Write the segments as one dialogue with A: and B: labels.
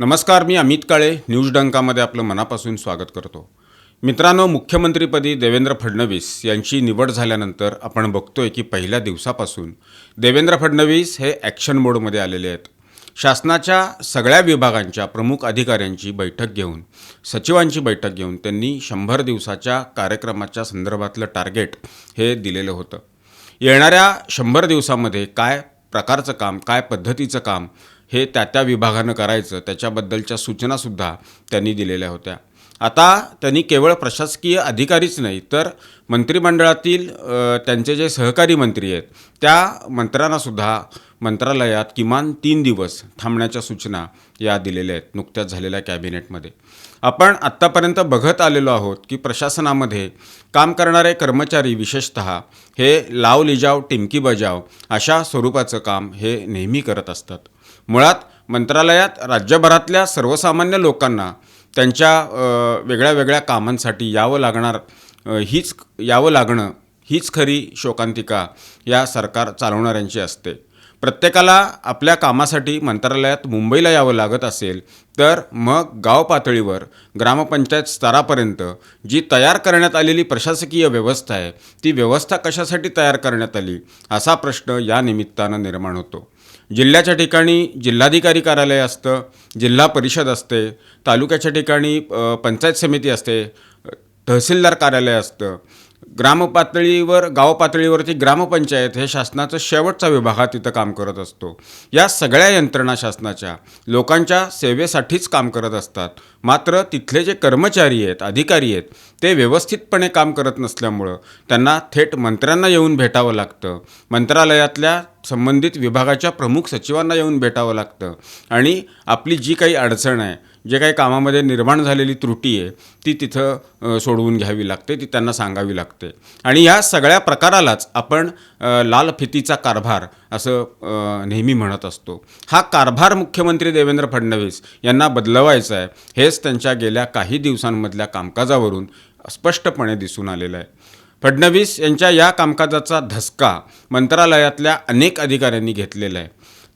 A: नमस्कार मी अमित काळे न्यूज डंकामध्ये आपलं मनापासून स्वागत करतो. मित्रांनो मुख्यमंत्रीपदी देवेंद्र फडणवीस यांची निवड झाल्यानंतर आपण बघतोय की पहिल्या दिवसापासून देवेंद्र फडणवीस हे ॲक्शन मोडमध्ये आलेले आहेत. शासनाच्या सगळ्या विभागांच्या प्रमुख अधिकाऱ्यांची बैठक घेऊन सचिवांची बैठक घेऊन त्यांनी शंभर दिवसाच्या कार्यक्रमाच्या संदर्भातलं टार्गेट हे दिलेलं होतं. येणाऱ्या शंभर दिवसामध्ये काय प्रकारचं काम काय पद्धतीचं काम हे त्या त्या विभागानं करायचं त्याच्याबद्दलच्या सूचनासुद्धा त्यांनी दिलेल्या होत्या. आता त्यांनी केवळ प्रशासकीय अधिकारीच नाही तर मंत्रिमंडळातील त्यांचे जे सहकारी मंत्री आहेत त्या मंत्र्यांनासुद्धा मंत्रालयात किमान तीन दिवस थांबण्याच्या सूचना या दिलेल्या आहेत नुकत्याच झालेल्या कॅबिनेटमध्ये. आपण आत्तापर्यंत बघत आलेलो आहोत की प्रशासनामध्ये काम करणारे कर्मचारी विशेषत हे लाव लिजाव टिमकी बजाव अशा स्वरूपाचं काम हे नेहमी करत असतात. मुळात मंत्रालयात राज्यभरातल्या सर्वसामान्य लोकांना त्यांच्या वेगळ्या वेगळ्या कामांसाठी यावं लागणार हीच यावं लागणं हीच खरी शोकांतिका या सरकार चालवणाऱ्यांची असते. प्रत्येकाला आपल्या कामासाठी मंत्रालयात मुंबईला यावं लागत असेल तर मग गाव पातळीवर ग्रामपंचायत स्तरापर्यंत जी तयार करण्यात आलेली प्रशासकीय व्यवस्था आहे ती व्यवस्था कशासाठी तयार करण्यात आली असा प्रश्न या निमित्तानं निर्माण होतो. जिल्ह्याच्या ठिकाणी जिल्हाधिकारी कार्यालय असतं जिल्हा परिषद असते तालुक्याच्या ठिकाणी पंचायत समिती असते तहसीलदार कार्यालय असतं. ग्रामपातळीवर गाव पातळीवरती ग्रामपंचायत हे शासनाचं शेवटचा विभाग हा तिथं काम करत असतो. या सगळ्या यंत्रणा शासनाच्या लोकांच्या सेवेसाठीच काम करत असतात. मात्र तिथले जे कर्मचारी आहेत अधिकारी आहेत ते व्यवस्थितपणे काम करत नसल्यामुळं त्यांना थेट मंत्र्यांना येऊन भेटावं लागतं. मंत्रालयातल्या संबंधित विभागाच्या प्रमुख सचिवांना येऊन भेटावं लागतं. आणि आपली जी काही अडचण आहे जे काही कामामध्ये निर्माण झालेली त्रुटी आहे ती तिथं सोडवून घ्यावी लागते ती त्यांना सांगावी लागते. आणि ह्या सगळ्या प्रकारालाच आपण लाल फितीचा कारभार असं नेहमी म्हणत असतो. हा कारभार मुख्यमंत्री देवेंद्र फडणवीस यांना बदलवायचा आहे हेच त्यांच्या गेल्या काही दिवसांमधल्या कामकाजावरून स्पष्टपणे दिसून आलेलं आहे. फडणवीस यांच्या या कामकाजाचा धसका मंत्रालयातल्या अनेक अधिकाऱ्यांनी घेतलेला आहे.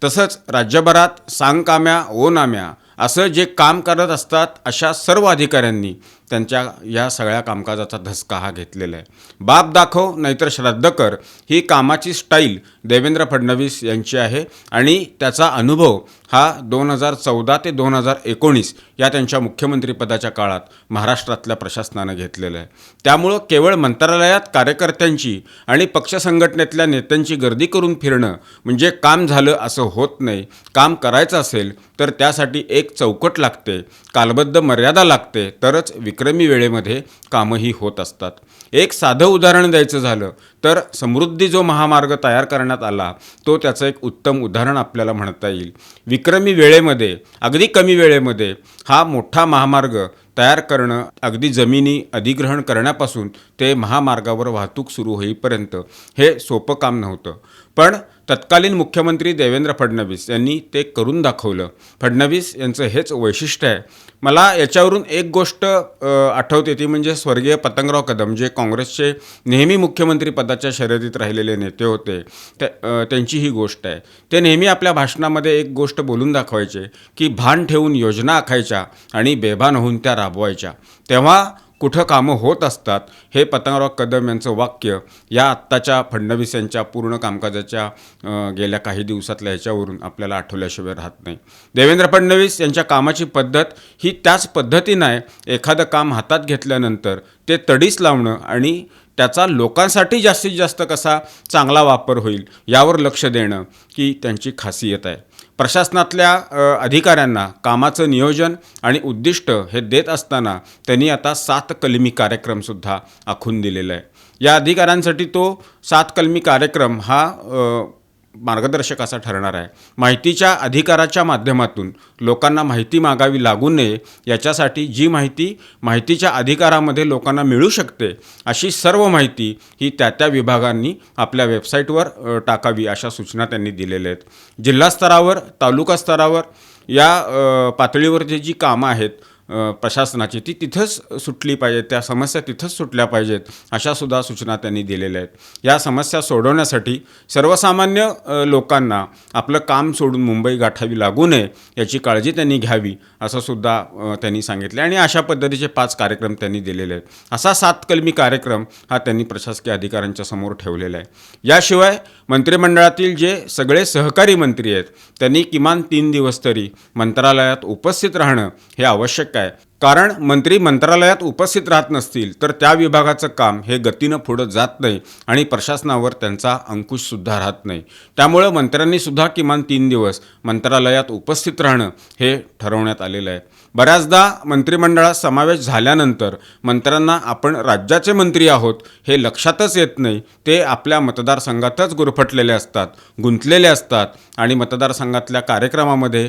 A: तसंच राज्यभरात सांगकाम्या ओनाम्या असं जे काम करत असतात अशा सर्व अधिकाऱ्यांनी त्यांच्या या सगळ्या कामकाजाचा धसका हा घेतलेला आहे. बाप दाखव नाहीतर श्राद्ध कर ही कामाची स्टाईल देवेंद्र फडणवीस यांची आहे आणि त्याचा अनुभव हा दोन हजार चौदा ते दोन हजार एकोणीस या त्यांच्या मुख्यमंत्रीपदाच्या काळात महाराष्ट्रातल्या प्रशासनानं घेतलेलं आहे. त्यामुळं केवळ मंत्रालयात कार्यकर्त्यांची आणि पक्ष संघटनेतल्या नेत्यांची गर्दी करून फिरणं म्हणजे काम झालं असं होत नाही काम करायचं असेल तर त्यासाठी एक चौकट लागते कालबद्ध मर्यादा लागते तरच विक विक्रमी वेळेमध्ये कामंही होत असतात. एक साधं उदाहरण द्यायचं झालं तर समृद्धी जो महामार्ग तयार करण्यात आला तो त्याचं एक उत्तम उदाहरण आपल्याला म्हणता येईल. विक्रमी वेळेमध्ये अगदी कमी वेळेमध्ये हा मोठा महामार्ग तयार करणं अगदी जमिनी अधिग्रहण करण्यापासून ते महामार्गावर वाहतूक सुरू होईपर्यंत हे सोपं काम नव्हतं. पण तत्कालीन मुख्यमंत्री देवेंद्र फडणवीस यांनी ते करून दाखवलं. फडणवीस यांचं हेच वैशिष्ट्य आहे. मला याच्यावरून एक गोष्ट आठवते ती म्हणजे स्वर्गीय पतंगराव कदम जे काँग्रेसचे नेहमी मुख्यमंत्री पदाच्या शर्यतीत राहिलेले नेते होते ते त्यांची ही गोष्ट आहे. ते नेहमी आपल्या भाषणामध्ये एक गोष्ट बोलून दाखवायचे की भान ठेवून योजना आखायच्या आणि बेभान होऊन त्या राबवायच्या. तेव्हा कुठं कामं होत असतात हे पतंगराव कदम यांचं वाक्य या आत्ताच्या फडणवीस यांच्या पूर्ण कामकाजाच्या गेल्या काही दिवसातल्या ह्याच्यावरून आपल्याला आठवल्याशिवाय राहत नाही. देवेंद्र फडणवीस यांच्या कामाची पद्धत ही त्याच पद्धतीनं आहे. एखादं काम हातात घेतल्यानंतर ते तडीस लावणं आणि त्याचा लोकांसाठी जास्तीत जास्त कसा चांगला वापर होईल यावर लक्ष देणं ही त्यांची खासियत आहे. प्रशासनातल्या अधिकाऱ्यांना कामाचं नियोजन आणि उद्दिष्ट हे देत असताना त्यांनी आता सात कलमी कार्यक्रमसुद्धा आखून दिलेला आहे. या अधिकाऱ्यांसाठी तो सात कलमी कार्यक्रम हा मार्गदर्शक असा ठरणार आहे. माहितीच्या अधिकाराच्या माध्यमातून लोकांना माहिती मागावी लागू नये याच्यासाठी जी माहिती माहितीच्या अधिकारामध्ये लोकांना मिळू शकते अशी सर्व माहिती ही त्या त्या विभागांनी आपल्या वेबसाईटवर टाकावी अशा सूचना त्यांनी दिलेल्या आहेत. जिल्हा स्तरावर तालुका स्तरावर या पातळीवरची जी कामं आहेत प्रशासनाची. ती तिथंच सुटली पाहिजे त्या समस्या तिथंच सुटल्या पाहिजेत अशा सुद्धा सूचना त्यांनी दिलेल्या आहेत. या समस्या सोडवण्यासाठी सर्वसामान्य लोकांना आपलं काम सोडून मुंबई गाठावी लागू नये याची काळजी त्यांनी घ्यावी असं सुद्धा त्यांनी सांगितले. आणि अशा पद्धतीचे पाच कार्यक्रम त्यांनी दिलेले आहेत. असा सात कलमी कार्यक्रम हा त्यांनी प्रशासकीय अधिकाऱ्यांच्या समोर ठेवलेला आहे. याशिवाय मंत्रिमंडळातील जे सगळे सहकारी मंत्री आहेत त्यांनी किमान तीन दिवस तरी मंत्रालयात उपस्थित राहणं हे आवश्यक आहे. कारण मंत्री मंत्रालयात उपस्थित राहत नसतील तर त्या विभागाचं काम हे गतीनं पुढं जात नाही आणि प्रशासनावर त्यांचा अंकुशसुद्धा राहत नाही. त्यामुळं मंत्र्यांनी सुद्धा किमान तीन दिवस मंत्रालयात उपस्थित राहणं हे ठरवण्यात आलेलं आहे. बऱ्याचदा मंत्रिमंडळात समावेश झाल्यानंतर मंत्र्यांना आपण राज्याचे मंत्री आहोत हे लक्षातच येत नाही. ते आपल्या मतदारसंघातच गुरफटलेले असतात गुंतलेले असतात आणि मतदारसंघातल्या कार्यक्रमामध्ये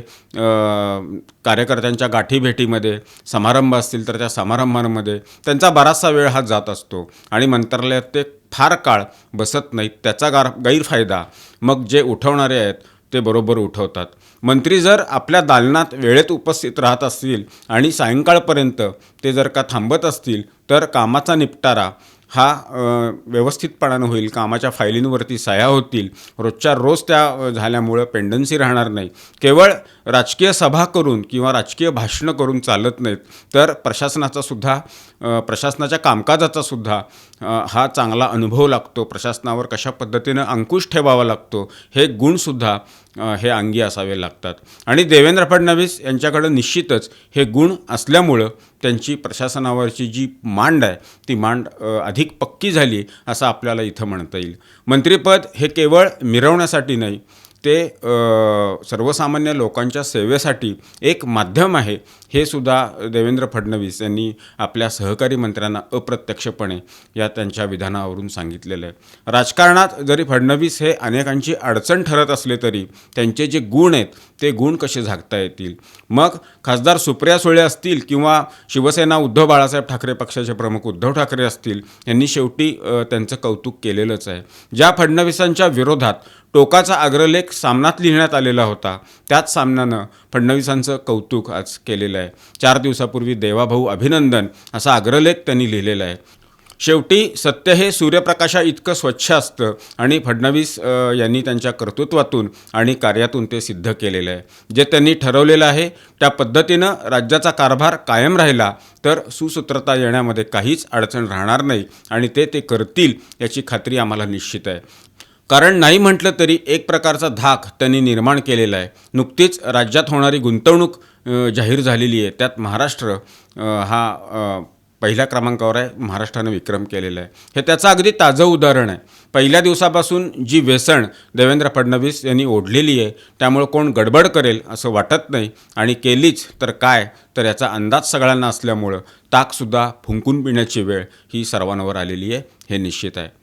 A: कार्यकर्त्यांच्या गाठीभेटीमध्ये समारंभ असतील तर त्या समारंभांमध्ये त्यांचा बराचसा वेळ हा जात असतो आणि मंत्रालयात ते फार काळ बसत नाहीत त्याचा गार गैरफायदा. मग जे उठवणारे आहेत ते बरोबर उठवतात. मंत्री जर आपल्या दालनात वेळेत उपस्थित राहत असतील आणि सायंकाळपर्यंत ते जर का थांबत असतील तर कामाचा निपटारा हा व्यवस्थितपणानं होईल कामाच्या फायलींवरती सह्या होतील. रोजच्या रोज त्या झाल्यामुळं पेंडन्सी राहणार नाही. केवळ राजकीय सभा करून किंवा राजकीय भाषणं करून चालत नाहीत तर प्रशासनाचा सुद्धा प्रशासनाच्या कामकाजाचा सुद्धा हा चांगला अनुभव लागतो. प्रशासनावर कशा पद्धतीनं अंकुश ठेवावा लागतो हे गुणसुद्धा हे अंगी असावे लागतात. आणि देवेंद्र फडणवीस यांच्याकडं निश्चितच हे गुण असल्यामुळं त्यांची प्रशासनावरची जी मांड आहे ती मांड अधिक पक्की झाली असं आपल्याला इथं म्हणता येईल. मंत्रिपद हे केवळ मिरवण्यासाठी नाही ते सर्वसामान्य लोकांच्या सेवेसाठी एक माध्यम आहे. हे सुद्धा देवेंद्र फडणवीस यांनी आपल्या सहकारी मंत्र्यांना अप्रत्यक्षपणे या त्यांच्या विधानावरून सांगितलेलं आहे. राजकारणात जरी फडणवीस हे अनेकांची अडचण ठरत असले तरी त्यांचे जे गुण आहेत ते गुण कसे झाकता येतील? मग खासदार सुप्रिया सुळे असतील किंवा शिवसेना उद्धव बाळासाहेब ठाकरे पक्षाचे प्रमुख उद्धव ठाकरे असतील यांनी शेवटी त्यांचं कौतुक केलेलंच आहे. ज्या फडणवीसांच्या विरोधात टोकाचा अग्रलेख सामनात लिहिण्यात आलेला होता त्याच सामन्यानं फडणवीसांचं कौतुक आज केलेलं आहे. चार दिवसापूर्वी देवाभाऊ अभिनंदन असा अग्रलेख त्यांनी लिहिलेला आहे. शेवटी सत्य हे सूर्यप्रकाशा इतकं स्वच्छ असतं आणि फडणवीस यांनी त्यांच्या कर्तृत्वातून आणि कार्यातून ते सिद्ध केलेलं आहे. जे त्यांनी ठरवलेलं आहे त्या पद्धतीनं राज्याचा कारभार कायम राहिला तर सुसूत्रता येण्यामध्ये काहीच अडचण राहणार नाही आणि ते ते करतील याची खात्री आम्हाला निश्चित आहे. कारण नाही म्हटलं तरी एक प्रकारचा धाक त्यांनी निर्माण केलेला आहे. नुकतीच राज्यात होणारी गुंतवणूक जाहीर झालेली आहे. त्यात महाराष्ट्र हा पहिल्या क्रमांकावर आहे महाराष्ट्रानं विक्रम केलेला आहे. हे त्याचं अगदी ताजं उदाहरण आहे. पहिल्या दिवसापासून जी व्यसन देवेंद्र फडणवीस यांनी ओढलेली आहे त्यामुळं कोण गडबड करेल असं वाटत नाही. आणि केलीच तर काय? तर याचा अंदाज सगळ्यांना असल्यामुळं ताकसुद्धा फुंकून पिण्याची वेळ ही सर्वांवर आलेली आहे हे निश्चित आहे.